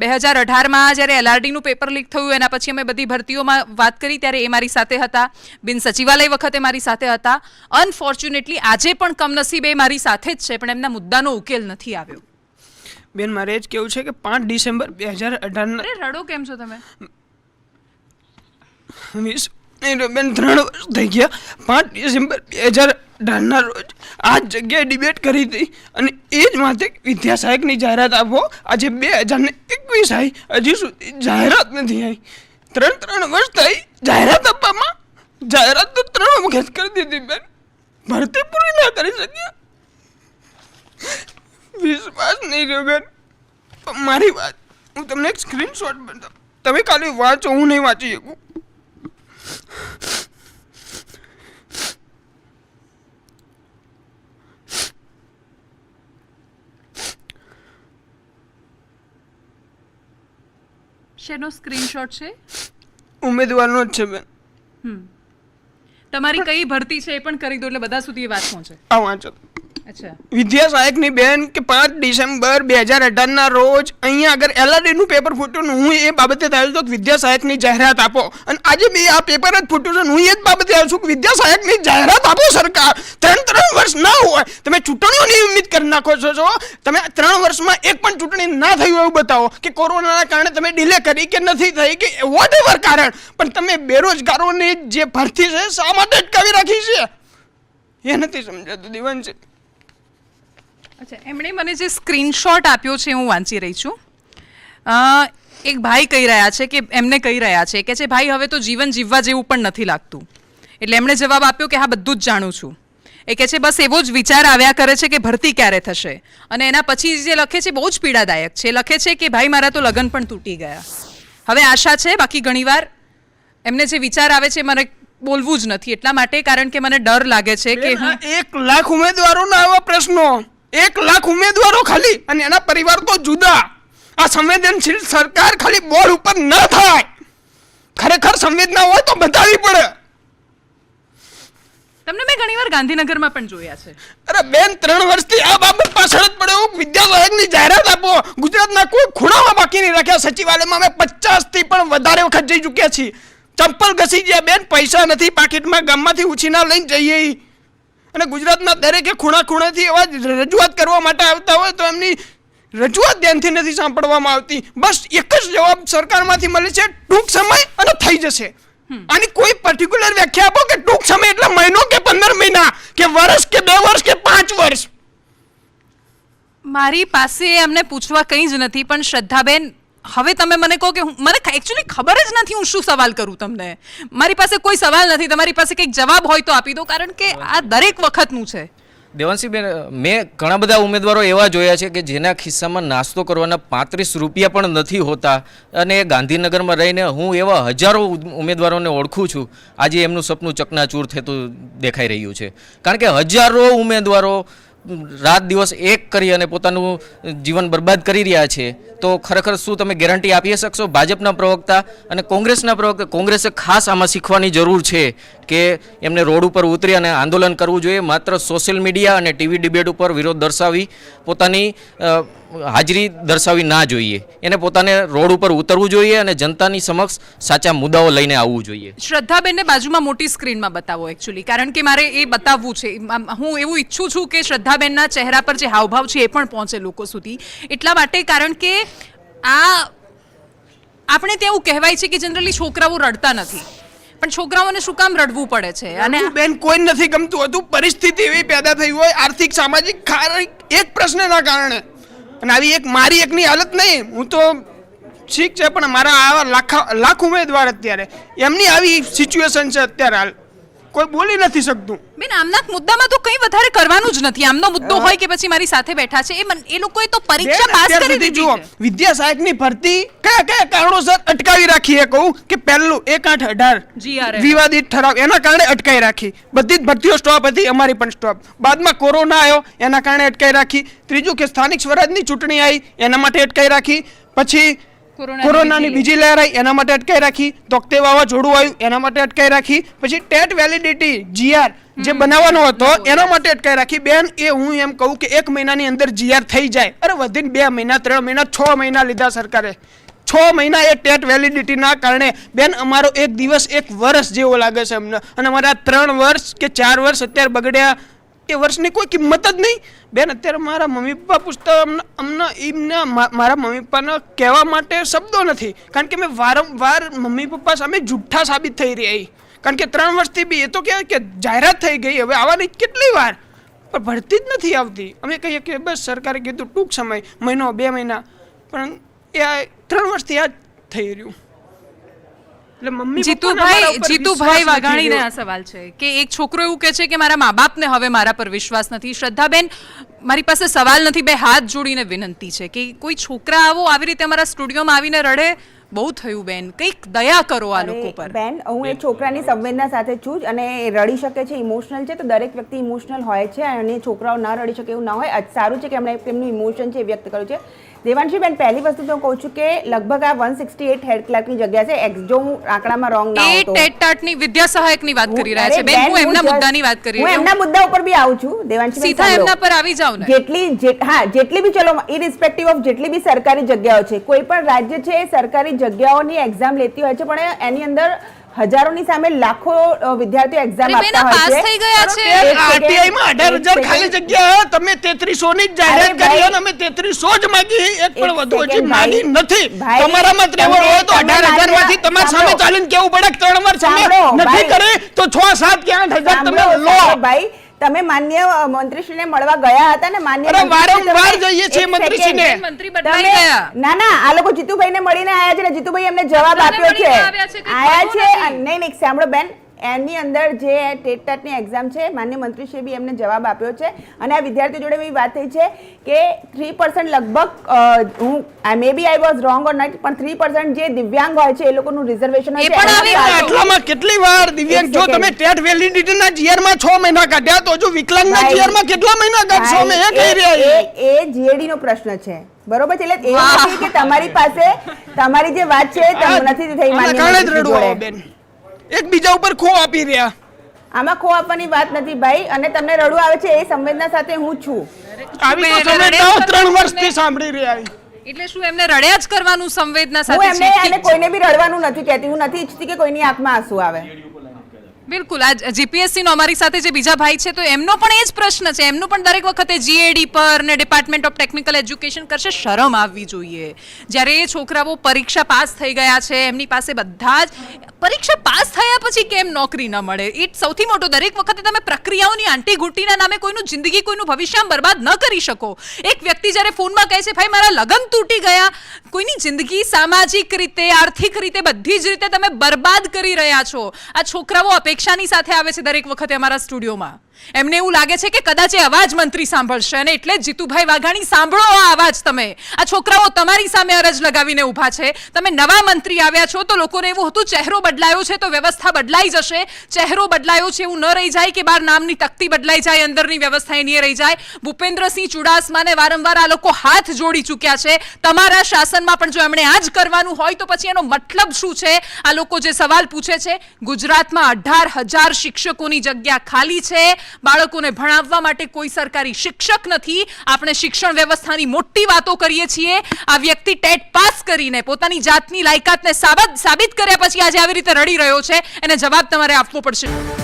બે હજાર અઢારમાં જ્યારે એલઆરડીનું પેપર લીક થયું એના પછી અમે બધી ભરતીઓમાં વાત કરી ત્યારે એ મારી સાથે હતા. બિન સચિવાલય વખતે મારી સાથે હતા. અનફોર્ચ્યુનેટલી આજે પણ કમનસીબે મારી સાથે જ છે પણ એમના મુદ્દાનો ઉકેલ નથી આવ્યો. બેન મારે એ જ કેવું છે કે પાંચ ડિસેમ્બર બે હજાર અઢાર રડો કેમ છો તમે? વીસ બેન ત્રણ વર્ષ થઈ ગયા. પાંચ ડિસેમ્બર બે હજાર અઢારના રોજ આ જગ્યાએ ડિબેટ કરી હતી અને એ જ માટે વિદ્યા સહાયકની જાહેરાત આપો, આજે બે હજાર ને એકવીસ આવી હજી સુધી જાહેરાત નથી આવી ત્રણ ત્રણ વર્ષ થઈ જાહેરાત આપવામાં. જાહેરાત તો ત્રણ વખત કરી દીધી બેન. ભરતી પૂરી ના કરી શક્યા. વિશ્વાસ નહીં રહ્યો બેન. મારી વાત, હું તમને એક સ્ક્રીનશોટ બતાવું. તમે ખાલી વાંચો, હું નહીં વાંચી શકું. શેનો સ્ક્રીનશોટ છે? ઉમેદવારનો જ છે બેન. તમારી કઈ ભરતી છે એ પણ કરી દો એટલે બધા સુધી એ વાત પહોંચે. આ વાંચો. વિદ્યા સહાયકની બેન કે પાંચ ડિસેમ્બર બે હજાર અઢારના રોજ અહીંયા આગળ એલઆરડીનું પેપર ફૂટ્યું હું એ બાબતે થયેલ તો વિદ્યા સહાયકની જાહેરાત આપો. અને આજે બે આ પેપર જ ફૂટ્યું છે હું એ જ બાબતે આવ્યો છું કે વિદ્યા સહાયકની જાહેરાત આપો સરકાર. ત્રણ ત્રણ વર્ષ ના હોય. તમે ચૂંટણીઓ નિયમિત કરી નાખો છો તમે ત્રણ વર્ષમાં એક પણ ચૂંટણી ના થયું એવું બતાવો કે કોરોનાના કારણે તમે ડિલે કરી કે નથી થઈ કે વોટ એવર કારણ. પણ તમે બેરોજગારોની જે ભરતી છે, શા માટે અટકાવી રાખી છે? એ નથી સમજાતું દિવાન અચ્છા એમણે મને જે સ્ક્રીનશોટ આપ્યો છે હું વાંચી રહી છું. એક ભાઈ કહી રહ્યા છે કે એમને કહી રહ્યા છે કે છે ભાઈ હવે તો જીવન જીવવા જેવું પણ નથી લાગતું. એટલે એમણે જવાબ આપ્યો કે હા બધું જ જાણું છું. એ કહે છે બસ એવો જ વિચાર આવ્યા કરે છે કે ભરતી ક્યારે થશે? અને એના પછી જે લખે છે બહુ જ પીડાદાયક છે. લખે છે કે ભાઈ મારા તો લગ્ન પણ તૂટી ગયા. હવે આશા છે બાકી ઘણીવાર એમને જે વિચાર આવે છે મને બોલવું જ નથી એટલા માટે કારણ કે મને ડર લાગે છે કે એક લાખ ઉમેદવારોના આવા પ્રશ્નો. એક લાખ ઉમેદવારો ખાલી અને એના પરિવાર તો જુદા. આ સંવેદનશીલ સરકાર ખાલી બોર્ડ ઉપર ન થાય. ખરેખર સંવેદના હોય તો બતાવી પડે. તમને મેં ઘણીવાર ગાંધીનગરમાં પણ જોયા છે. અરે બેન ત્રણ વર્ષથી આ બાબત પાછળ જ પડ્યો વિદ્યા સહાયકની જાહેરાત આપો. ગુજરાતના કોઈ ખૂણામાં બાકી નહીં રાખ્યા. સચિવાલયમાં અમે પચાસથી પણ વધારે વખત જઈ ચૂક્યા છીએ. ચંપલ ઘસી ગયા બેન પૈસા નથી પાકીટમાં ગામમાંથી ઉછીના લઈને જઈએ. અને ગુજરાતના દરેકે ખૂણા ખૂણાથી એવા રજૂઆત કરવા માટે આવતા હોય તો એમની રજૂઆત ધ્યાનથી નથી સાંભળવામાં આવતી. બસ એક જ જવાબ સરકારમાંથી મળે છે ટૂંક સમય અને થઈ જશે. આની કોઈ પર્ટિક્યુલર વ્યાખ્યા આપો કે ટૂંક સમય એટલે મહિનો કે પંદર મહિના કે વર્ષ કે બે વર્ષ કે પાંચ વર્ષ? મારી પાસે એમને પૂછવા કંઈ જ નથી પણ શ્રદ્ધાબેન હવે તમે મને કહો કે મને એકચ્યુઅલી ખબર જ નથી હું શું સવાલ કરું તમને. મારી પાસે કોઈ સવાલ નથી તમારી પાસે કંઈક જવાબ હોય તો આપી દો કારણ કે આ દરેક વખતનું છે. દેવાંશીબેન મેં ઘણા બધા ઉમેદવારો એવા જોયા છે કે જેના ખિસ્સામાં નાસ્તો કરવાના પાંત્રીસ રૂપિયા પણ નથી હોતા. અને ગાંધીનગરમાં રહીને હું એવા હજારો ઉમેદવારોને ઓળખું છું. આજે એમનું સપનું ચકનાચૂર થતું દેખાઈ રહ્યું છે. કારણ કે હજારો ઉમેદવારો રાત દિવસ એક કરી અને પોતાનું જીવન બરબાદ કરી રહ્યા છે, તો ખરેખર શું તમે ગેરંટી આપી શકશો? ભાજપના પ્રવક્તા અને કોંગ્રેસના પ્રવક્તા, કોંગ્રેસે ખાસ આમાં શીખવાની જરૂર છે કે એમને રોડ ઉપર ઉતરી અને આંદોલન કરવું જોઈએ. માત્ર સોશિયલ મીડિયા અને ટીવી ડિબેટ ઉપર વિરોધ દર્શાવી, પોતાની હાજરી દર્શાવી ના જોઈએ. એને પોતાને રોડ ઉપર ઉતરવું જોઈએ અને જનતાની સમક્ષ સાચા મુદ્દાઓ લઈને આવવું જોઈએ. શ્રદ્ધાબેનને બાજુમાં મોટી સ્ક્રીનમાં બતાવો એકચ્યુઅલી કારણ કે મારે એ બતાવવું છે. હું એવું ઈચ્છું છું કે શ્રદ્ધાબેનના ચહેરા પર જે હાવભાવ છે એ પણ પહોંચે લોકો સુધી. એટલા માટે કારણ કે આ, આપણે ત્યાં એવું કહેવાય છે કે જનરલી છોકરાઓ રડતા નથી. પણ છોકરાઓને શું કામ રડવું પડે છે? અને બેન કોઈ નથી ગમતું. હતું પરિસ્થિતિ એવી પેદા થઈ હોય, આર્થિક, સામાજિક, ખારી, એક પ્રશ્નના કારણે. અને આવી એક મારી એકની હાલત નહીં. હું તો ઠીક છે, પણ મારા આવા લાખ લાખ ઉમેદવાર અત્યારે. એમની આવી સિચ્યુએશન છે અત્યારે હાલ. કોઈ બોલી નથી શકતું. બેન આમના મુદ્દામાં તો કંઈ વધારે કરવાનું જ નથી. આમનો મુદ્દો હોય કે પછી મારી સાથે બેઠા છે એ એ લોકોએ તો પરીક્ષા પાસ કરી દીધી જુઓ વિદ્યા સહાયકની ભરતી કયા કયા કારણોસર અટકાવી રાખી એ કહું કે પહેલું એક આઠ અઢાર. વિવાદિત ઠરાવ એના કારણે અટકાવી રાખી. બધી જ ભરતીઓ સ્ટોપ હતી અમારી પણ સ્ટોપ બાદમાં કોરોના આવ્યો એના કારણે અટકાવી રાખી. ત્રીજું કે સ્થાનિક સ્વરાજની ચૂંટણી આવી એના માટે અટકાવી રાખી. પછી કોરોનાની બીજી લહેર આવી એના માટે અટકાઈ રાખી. તોકતે વાવાઝોડું આવ્યું એના માટે અટકાઈ રાખી. પછી ટેટ વેલિડિટી જીઆર જે બનાવવાનો હતો એના માટે અટકાઈ રાખી. બેન એ હું એમ કહું કે એક મહિનાની અંદર જીઆર થઈ જાય. અરે વધીને બે મહિના ત્રણ મહિના છ મહિના લીધા સરકારે. છ મહિના એ ટેટ વેલિડિટીના કારણે બેન અમારો એક દિવસ એક વર્ષ જેવો લાગે છે અમને. અને અમારા ત્રણ વર્ષ કે ચાર વર્ષ અત્યારે બગડ્યા એ વર્ષની કોઈ કિંમત જ નહીં. બેન, અત્યારે મારા મમ્મી પપ્પા પૂછતા અમને અમને એમના મારા મમ્મી પપ્પાને કહેવા માટે શબ્દો નથી. કારણ કે મેં વારંવાર મમ્મી પપ્પા સામે જુઠ્ઠા સાબિત થઈ રહ્યા કારણ કે ત્રણ વર્ષથી બી એ તો કહેવાય કે જાહેરાત થઈ ગઈ, હવે આવવાની કેટલી વાર? પણ ભરતી જ નથી આવતી. અમે કહીએ કે બસ સરકારે કીધું ટૂંક સમય, મહિનો, બે મહિના. પણ એ ત્રણ વર્ષથી આ જ થઈ રહ્યું. એટલે મમ્મી જીતુભાઈ જીતુભાઈ વાઘાણીને આ સવાલ છે કે એક છોકરો એવું કહે છે કે મારા મા બાપને હવે મારા પર વિશ્વાસ નથી. શ્રદ્ધાબેન મારી પાસે સવાલ નથી બે હાથ જોડીને વિનંતી છે કે કોઈ છોકરા આવો આવી રીતે અમારા સ્ટુડિયોમાં આવીને રડે? બહુ થયું બેન. કંઈક દયા કરો આ લોકો પર. બેન હું એ છોકરાની સંવેદના સાથે છું જ અને એ રડી શકે છે ઇમોશનલ છે તો દરેક વ્યક્તિ ઇમોશનલ હોય છે અને છોકરાઓ ના રડી શકે એવું ના હોય. સારું છે કે એમણે તેમનું ઇમોશન છે એ વ્યક્ત કર્યું છે. દેવાંશી બેન પહેલી વસ્તુ તો હું કહું છું કે લગભગ આ વન સિક્સટી એટ હેડ ક્લાર્કની જગ્યા છે. એક્સ જો હું આંકડામાં રોંગ ના હોઉં તો. ટેટ ટાટની વિદ્યા સહાયકની વાત કરી રહ્યા છે. બેન હું એમના મુદ્દાની વાત કરી હું એમના મુદ્દા ઉપર બી આવું છું. દેવાંશી બેન સીધા એમના પર આવી જાવ ને. જેટલી જે- હા જેટલી બી ચલો ઇરિસ્પેક્ટિવ ઓફ જેટલી બી સરકારી જગ્યાઓ છે કોઈ પણ રાજ્ય છે સરકારી જગ્યાઓની એક્ઝામ લેતી હોય છે પણ એની અંદર હજારોની સામે લાખો વિદ્યાર્થીઓ એક્ઝામ આપતા હોય પાસ છે થઈ ગયા છે. આરટીઆઈ માં અઢાર એક હજાર second. ખાલી જગ્યા તમે તેત્રીસો ની જ જાહેરાત કરી અને અમે તેત્રીસો જ માંગી એક પણ વધુ હજી માંગી નથી. ભાઈ, તમારામાં ત્રેવડ હોય તો તમે અઢાર હજારમાંથી તમાર સામે ચાલીને કેવું પડે ત્રણ વાર સામે નથી કરે તો છ સાત કે આઠ હજાર તમે લો. ભાઈ. તમે માન્ય મંત્રીશ્રીને મળવા ગયા હતા ને માન્ય અરે વારંવાર જઈએ છીએ મંત્રીશ્રીને. મંત્રી બદલાઈ ગયા. ના ના આ લોકો જીતુભાઈને મળીને આયા છે ને જીતુભાઈ એમને જવાબ આપ્યો છે. આયા છે? નહીં નહીં સાંભળો બેન. એની અંદર જે ટેટ ટાટની એક્ઝામ છે માન્ય મંત્રીશ્રીએ બી એમને જવાબ આપ્યો છે. અને આ વિદ્યાર્થીઓ જોડે એવી વાત થઈ છે કે થ્રી પર્સન્ટ લગભગ હું maybe I was wrong or not પણ થ્રી પર્સન્ટ જે દિવ્યાંગ હોય છે એ લોકોનું રિઝર્વેશન હોય છે. આટલામાં કેટલી વાર દિવ્યાંગ જો તમે ટેટ વેલિડિટીના જીઆરમાં છ મહિના કાઢ્યા તો જો વિકલાંગના ના ભાઈ, કેટલા મહિના કાઢશો અમે? એ કહી રહ્યા છીએ. એ એ જીએડી નો પ્રશ્ન છે. બરોબર છે? એટલે એ નથી કે તમારી પાસે તમારી જે વાત છે નથી થઈ આના એકબીજા ઉપર ખો આપી રહ્યા. આમાં ખો આપવાની વાત નથી ભાઈ અને તમને રડવું આવે છે એ સંવેદના સાથે હું છું. આવી તો સંવેદનાઓ ત્રણ વર્ષથી સાંભળી રહ્યા એટલે શું એમને રડ્યા જ કરવાનું સંવેદના હું એમને અને કોઈને બી રડવાનું નથી કહેતી. હું નથી ઈચ્છતી કે કોઈની આંખમાં આંસુ આવે. બિલકુલ. આ જીપીએસસી નો અમારી સાથે જે બીજા ભાઈ છે, તો એમનો પણ એ જ પ્રશ્ન છે. એમનું પણ દરેક વખતે જીએડી પર ને ડિપાર્ટમેન્ટ ઓફ ટેકનિકલ એજ્યુકેશન કરશે શરમ આવવી જોઈએ. જ્યારે એ છોકરાઓ પરીક્ષા પાસ થઈ ગયા છે, એમની પાસે બધા જ પરીક્ષા પાસ થયા પછી કેમ નોકરી ન મળે? એ સૌથી મોટો દરેક વખતે તમે પ્રક્રિયાઓની આંટી ઘૂંટીના નામે કોઈનું જિંદગી, કોઈનું ભવિષ્ય બરબાદ ન કરી શકો. એક વ્યક્તિ જ્યારે ફોનમાં કહે છે, ભાઈ, મારા લગ્ન તૂટી ગયા. કોઈની જિંદગી સામાજિક રીતે, આર્થિક રીતે બધી જ રીતે તમે બરબાદ કરી રહ્યા છો. આ છોકરાઓ અપેક્ષાની સાથે આવે છે દરેક વખતે અમારા સ્ટુડિયોમાં. એમને એવું લાગે છે કે કદાચ એ અવાજ મંત્રી સાંભળશે અને એટલે જ જીતુભાઈ વાઘાણી, સાંભળો આ અવાજ તમે. આ છોકરાઓ તમારી સામે અરજ લગાવીને ઊભા છે. તમે નવા મંત્રી આવ્યા છો તો લોકોને એવું હતું, ચહેરો બદલાયો છે તો વ્યવસ્થા બદલાઈ જશે. ચહેરો બદલાયો છે એવું ન રહી જાય કે બાર નામની તકતી બદલાઈ જાય, અંદરની વ્યવસ્થા એની રહી જાય. ભૂપેન્દ્રસિંહ ચુડાસમાને વારંવાર આ લોકો હાથ જોડી ચૂક્યા છે. તમારા શાસનમાં પણ જો એમણે આ જ કરવાનું હોય તો પછી એનો મતલબ શું છે? આ લોકો જે સવાલ પૂછે છે, ગુજરાતમાં અઢાર હજાર શિક્ષકોની જગ્યા ખાલી છે. બાળકોને ભણાવવા માટે કોઈ સરકારી શિક્ષક નથી. આપણે શિક્ષણ વ્યવસ્થાની મોટી વાતો કરીએ છીએ. આ વ્યક્તિ ટેટ પાસ કરીને પોતાની જાતની લાયકાતને સાબિત કર્યા પછી આજે આવી રીતે રડી રહ્યો છે. એને જવાબ તમારે આપવો પડશે.